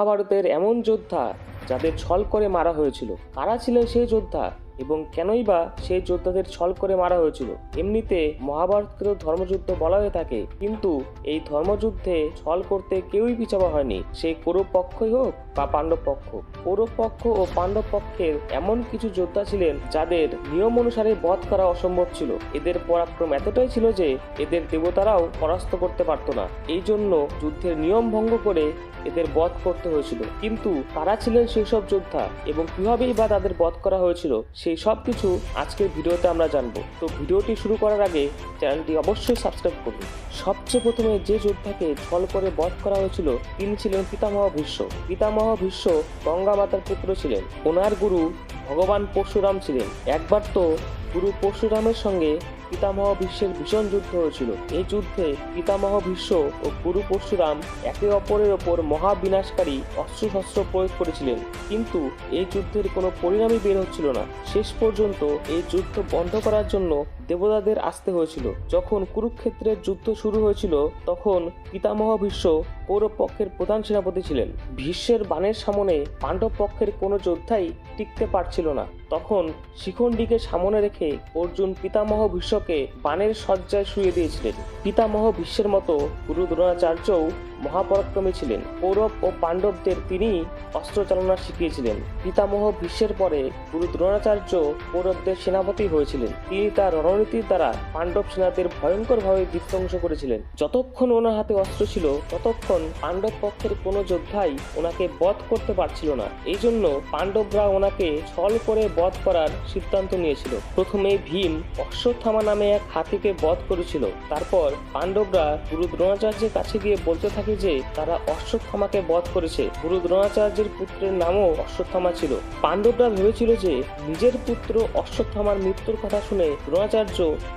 মহাভারতের এমন যোদ্ধা যাদের ছল করে মারা হয়েছিল। কারা ছিলেন সেই যোদ্ধা এবং কেনই বা সেই যোদ্ধাদের ছল করে মারা হয়েছিল? এমনিতে মহাভারতকে তো ধর্মযুদ্ধ বলা হয়ে থাকে, কিন্তু এই ধর্মযুদ্ধে ছল করতে কেউই পিছাবা হয়নি। সেই কোরব পক্ষই হোক বা পাণ্ডব পক্ষ কৌরব পক্ষ ও পাণ্ডব পক্ষের এমন কিছু যোদ্ধা ছিলেন যাদের নিয়ম অনুসারে বধ করা অসম্ভব ছিল। এদের পরাক্রম এতটাই ছিল যে এদের দেবতারাও পরাস্ত করতে পারত না। এই জন্য যুদ্ধের নিয়ম ভঙ্গ করে এদের বধ করতে হয়েছিল। কিন্তু কারা ছিলেন সেই সব যোদ্ধা এবং কিভাবেই বা তাদের বধ করা হয়েছিল, সেই সব কিছু আজকের ভিডিওতে আমরা জানব। তো ভিডিওটি শুরু করার আগে চ্যানেলটি অবশ্যই সাবস্ক্রাইব করুন। সবচেয়ে প্রথমে যে যোদ্ধাকে ছল করে বধ করা হয়েছিল, তিনি ছিলেন পিতামহ ভীষ্ম। পিতামহ ভীষ্ম গঙ্গা মাতার পুত্র ছিলেন। ওনার গুরু ভগবান পরশুরাম ছিলেন। একবার তো গুরু পরশুরামের সঙ্গে পিতামহ ভীষ্মের ভীষণ যুদ্ধ হয়েছিল। এই যুদ্ধে পিতামহ ভীষ্ম ও গুরু পরশুরাম একে অপরের ওপর মহা বিনাশকারী অস্ত্রশস্ত্র প্রয়োগ করেছিলেন। কিন্তু এই যুদ্ধের কোনো পরিণামই বের হচ্ছিল না। শেষ পর্যন্ত এই যুদ্ধ বন্ধ করার জন্য দেবতাদের আসতে হয়েছিল। যখন কুরুক্ষেত্রের যুদ্ধ শুরু হয়েছিল, তখন পিতামহ ভীষ্ম কৌরব পক্ষের প্রধান সেনাপতি ছিলেন। ভীষ্মের বাণের সামনে পাণ্ডব পক্ষের কোনো যোদ্ধাই টিকতে পারছিল না। তখন শিখণ্ডীকে সামনে রেখে অর্জুন পিতামহ ভীষ্মকে বাণের শয্যায় শুয়ে দিয়েছিলেন। পিতামহ ভীষ্মের মতো গুরু দ্রোণাচার্যও মহাপরাক্রমী ছিলেন। কৌরব ও পাণ্ডবদের তিনি অস্ত্র চালনা শিখিয়েছিলেন। পিতামহ ভীষ্মের পরে গুরু দ্রোণাচার্য কৌরবদের সেনাপতি হয়েছিলেন। তিনি তার রণনীতির দ্বারা পাণ্ডব সেনাদের ভয়ঙ্করভাবে বিধ্বংস করেছিলেন। যতক্ষণ ওনার হাতে অস্ত্র ছিল, ততক্ষণ পাণ্ডব পক্ষের কোনো যোদ্ধাই ওনাকে বধ করতে পারছিল না। এই জন্য পাণ্ডবরা ওনাকে ছল করে বধ করার সিদ্ধান্ত নিয়েছিল। প্রথমে ভীম অশ্বত্থামা নামে এক হাতিকে বধ করেছিল। তারপর পাণ্ডবরা গুরু দ্রোণাচার্যের কাছে গিয়ে বলতে থাকে যে, তারা অশ্বত্থামাকে বধ করেছে। গুরু দ্রোণাচার্যের পুত্রের নামও অশ্বত্থামা ছিল। পাণ্ডবরা ভেবেছিল যে, নিজের পুত্র অশ্বত্থামার মৃত্যুর কথা শুনে দ্রোণাচার্য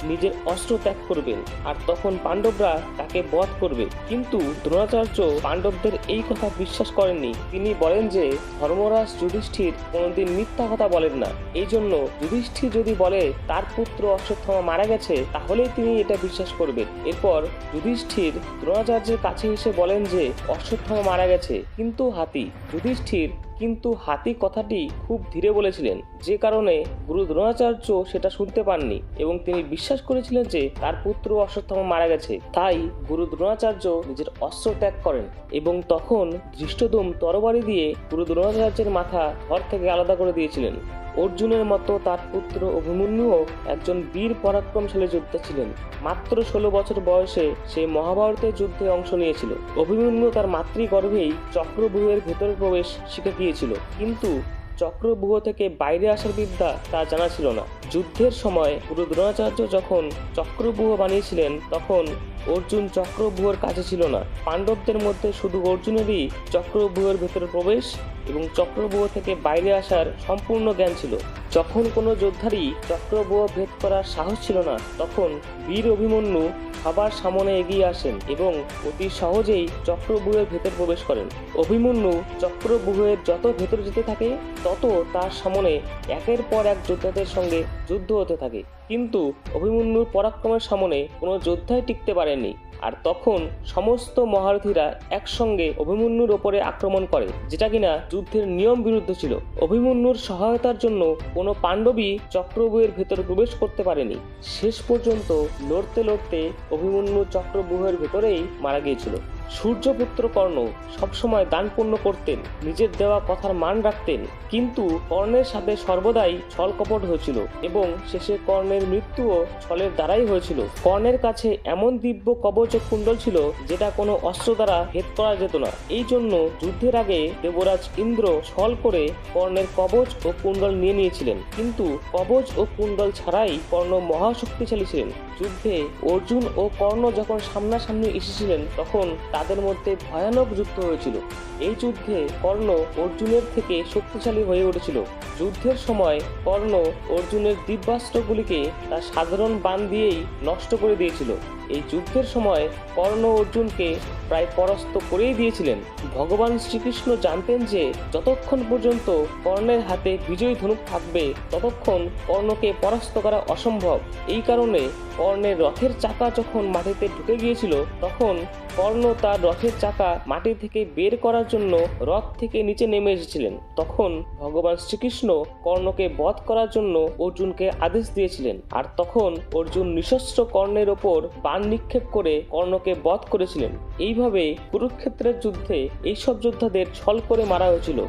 নিজের অস্ত্র ত্যাগ করবেন, আর তখন পাণ্ডবরা তাকে বধ করবে। কিন্তু দ্রোণাচার্য পাণ্ডবদের এই কথা বিশ্বাস করেননি। তিনি বলেন যে, ধর্মরাজ যুধিষ্ঠির কোনোদিন মিথ্যা কথা বলেন না। এই জন্য যুধিষ্ঠির যদি বলে, তার পুত্র অশ্বত্থামা মারা গেছে, তাহলেই তিনি এটা বিশ্বাস করবেন। এরপর যুধিষ্ঠির দ্রোণাচার্যের কাছে এসে বলেন যে, অশ্বত্থামা মারা গেছে। কিন্তু হাতি, যুধিষ্ঠির কিন্তু হাতি কথাটি খুব ধীরে বলেছিলেন। যে কারণে গুরু দ্রোণাচার্য সেটা শুনতে পাননি এবং তিনি বিশ্বাস করেছিলেন যে তার পুত্র অশ্বত্থামা মারা গেছে। তাই গুরু দ্রোণাচার্য নিজের অস্ত্র ত্যাগ করেন এবং তখন ধৃষ্টদুম তরবারি দিয়ে গুরু দ্রোণাচার্যের মাথা ঘর থেকে আলাদা করে দিয়েছিলেন। অর্জুনের মতো তার পুত্র অভিমন্যুও একজন বীর পরাক্রমশালী যোদ্ধা ছিলেন। মাত্র ষোলো বছর বয়সে সে মহাভারতের যুদ্ধে অংশ নিয়েছিল। অভিমন্যু তার মাতৃগর্ভেই চক্রব্যূহের ভেতরে প্রবেশ শিখে গিয়েছিল কিন্তু চক্রব্যূহ থেকে বাইরে আসার বিদ্যা তা জানা ছিল না। যুদ্ধের সময় গুরু দ্রোণাচার্য যখন চক্রব্যূহ বানিয়েছিলেন, তখন অর্জুন চক্রব্যূহের কাছে ছিল না। পাণ্ডবদের মধ্যে শুধু অর্জুনেরই চক্রব্যূহের ভেতরে প্রবেশ এবং চক্রব্যূহ থেকে বাইরে আসার সম্পূর্ণ জ্ঞান ছিল। যখন কোনো যোদ্ধারই চক্রব্যূহ ভেদ করার সাহস ছিল না, তখন বীর অভিমন্যু সবার সামনে এগিয়ে আসেন এবং অতি সহজেই চক্রব্যূহের ভেতর প্রবেশ করেন। অভিমন্যু চক্রব্যূহের যত ভেতর যেতে থাকে, তত তার সামনে একের পর এক যোদ্ধাদের সঙ্গে যুদ্ধ হতে থাকে। কিন্তু অভিমন্যুর পরাক্রমের সামনে কোনো যোদ্ধাই টিকতে পারেনি আর তখন সমস্ত মহারথীরা একসঙ্গে অভিমন্যুর ওপরে আক্রমণ করে, যেটা কিনা যুদ্ধের নিয়ম বিরুদ্ধ ছিল। অভিমন্যুর সহায়তার জন্য কোনো পাণ্ডবী চক্রব্যূহের ভেতর প্রবেশ করতে পারেনি। শেষ পর্যন্ত লড়তে লড়তে অভিমন্যু চক্রব্যূহের ভেতরেই মারা গিয়েছিল। সূর্যপুত্র কর্ণ সবসময় দান পূর্ণ করতেন, নিজের দেওয়া কথার মান রাখতেন, কিন্তু কর্ণের সাথে সর্বদাই ছল কপট হয়েছিল এবং শেষে কর্ণের মৃত্যুও ছলের দ্বারাই হয়েছিল। কর্ণের কাছে এমন দিব্য কবচ কুণ্ডল ছিল যেটা কোনো অস্ত্র দ্বারা ভেদ করা যেত না। এই জন্য যুদ্ধের আগে দেবরাজ ইন্দ্র ছল করে কর্ণের কবচ ও কুণ্ডল নিয়ে নিয়েছিলেন। কিন্তু কবচ ও কুণ্ডল ছাড়াই কর্ণ মহাশক্তিশালী ছিলেন। যুদ্ধে অর্জুন ও কর্ণ যখন সামনাসামনি এসেছিলেন, তখন তাদের মধ্যে ভয়ানক যুদ্ধ হয়েছিল। এই যুদ্ধে কর্ণ অর্জুনের থেকে শক্তিশালী হয়ে উঠেছিল। যুদ্ধের সময় কর্ণ অর্জুনের দিব্যাস্ত্রগুলিকে তার সাধারণ বান দিয়েই নষ্ট করে দিয়েছিল। এই যুদ্ধের সময় কর্ণ অর্জুনকে প্রায় পরাস্ত করেই দিয়েছিলেন। ভগবান শ্রীকৃষ্ণ জানতেন যে যতক্ষণ পর্যন্ত কর্ণের হাতে বিজয়ী ধনুক থাকবে, ততক্ষণ কর্ণকে পরাস্ত করা অসম্ভব। এই কারণে কর্ণের রথের চাকা যখন মাটিতে ঢুকে গিয়েছিল, তখন কর্ণ তার রথের চাকা মাটি থেকে বের করার জন্য রথ থেকে নিচে নেমে এসেছিলেন। তখন ভগবান শ্রীকৃষ্ণ কর্ণকে বধ করার জন্য অর্জুনকে আদেশ দিয়েছিলেন। আর তখন অর্জুন নিশস্ত্র কর্ণের ওপর বাণ নিক্ষেপ করে কর্ণকে বধ করেছিলেন। এইভাবে কুরুক্ষেত্রের যুদ্ধে এইসব যোদ্ধাদের ছল করে মারা হয়েছিল।